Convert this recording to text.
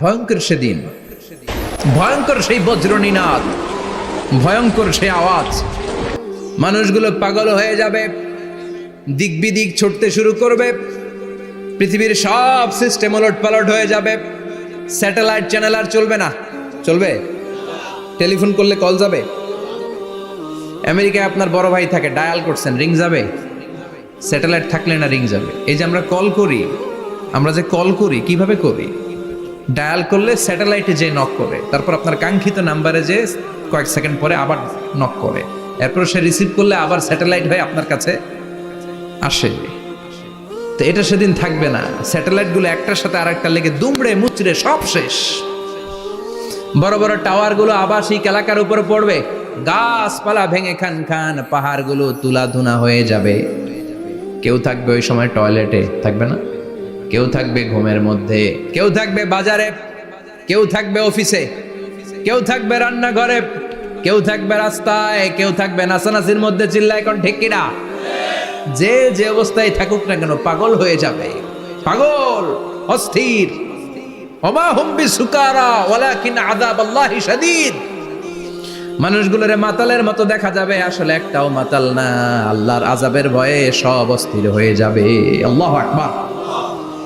ভয়ঙ্কর সেদিন, ভয়ঙ্কর সেই বজ্রনীনাদ, ভয়ঙ্কর সেই আওয়াজ। মানুষগুলো পাগল হয়ে যাবে দিক বিদিক ছুটতে শুরু করবে, পৃথিবীর সব সিস্টেম ওলট পালট হয়ে যাবে। স্যাটেলাইট চ্যানেল আর চলবে না। চলবে? টেলিফোন করলে কল যাবে? আমেরিকায় আপনার বড় ভাই থাকে, ডায়াল করছেন, রিং যাবে? স্যাটেলাইট থাকলে না রিং যাবে? এই যে আমরা কল করি, আমরা যে কল করি, কীভাবে করি? ডায়াল করলে স্যাটেলাইটে যে নক করে। তারপর আপনার কাঙ্ক্ষিত নাম্বারে যে কয়েক সেকেন্ড পরে আবার নক করে। এরপর সে রিসিভ করলে আবার স্যাটেলাইট হয়ে আপনার কাছে আসে। তো এটা সেদিন থাকবে না। স্যাটেলাইটগুলো একটার সাথে আরেকটা লেগে দুমড়ে মুচড়ে সব শেষ। বড় বড় টাওয়ারগুলো আবাসিক এলাকার উপরে পড়বে। গাছপালা ভেঙে খান খান পাহাড়গুলো তুলা ধুনা হয়ে যাবে। কেউ থাকবে ওই সময় টয়লেটে থাকবে না? কেউ থাকবে ঘুমের মধ্যে, কেউ থাকবে বাজারে, কেউ থাকবে অফিসে, কেউ থাকবে রান্নাঘরে, কেউ থাকবে রাস্তায়, কেউ থাকবে নাচানাচির মধ্যে চিল্লা এখন ঠিক কিনা? যে যে অবস্থায় থাকুক না কেন পাগল হয়ে যাবে। পাগল, অস্থির। মানুষগুলোরে মাতালের মতো দেখা যাবে, আসলে একটাও মাতাল না। আল্লাহর আজাবের ভয়ে সব অস্থির হয়ে যাবে। আল্লাহু আকবার।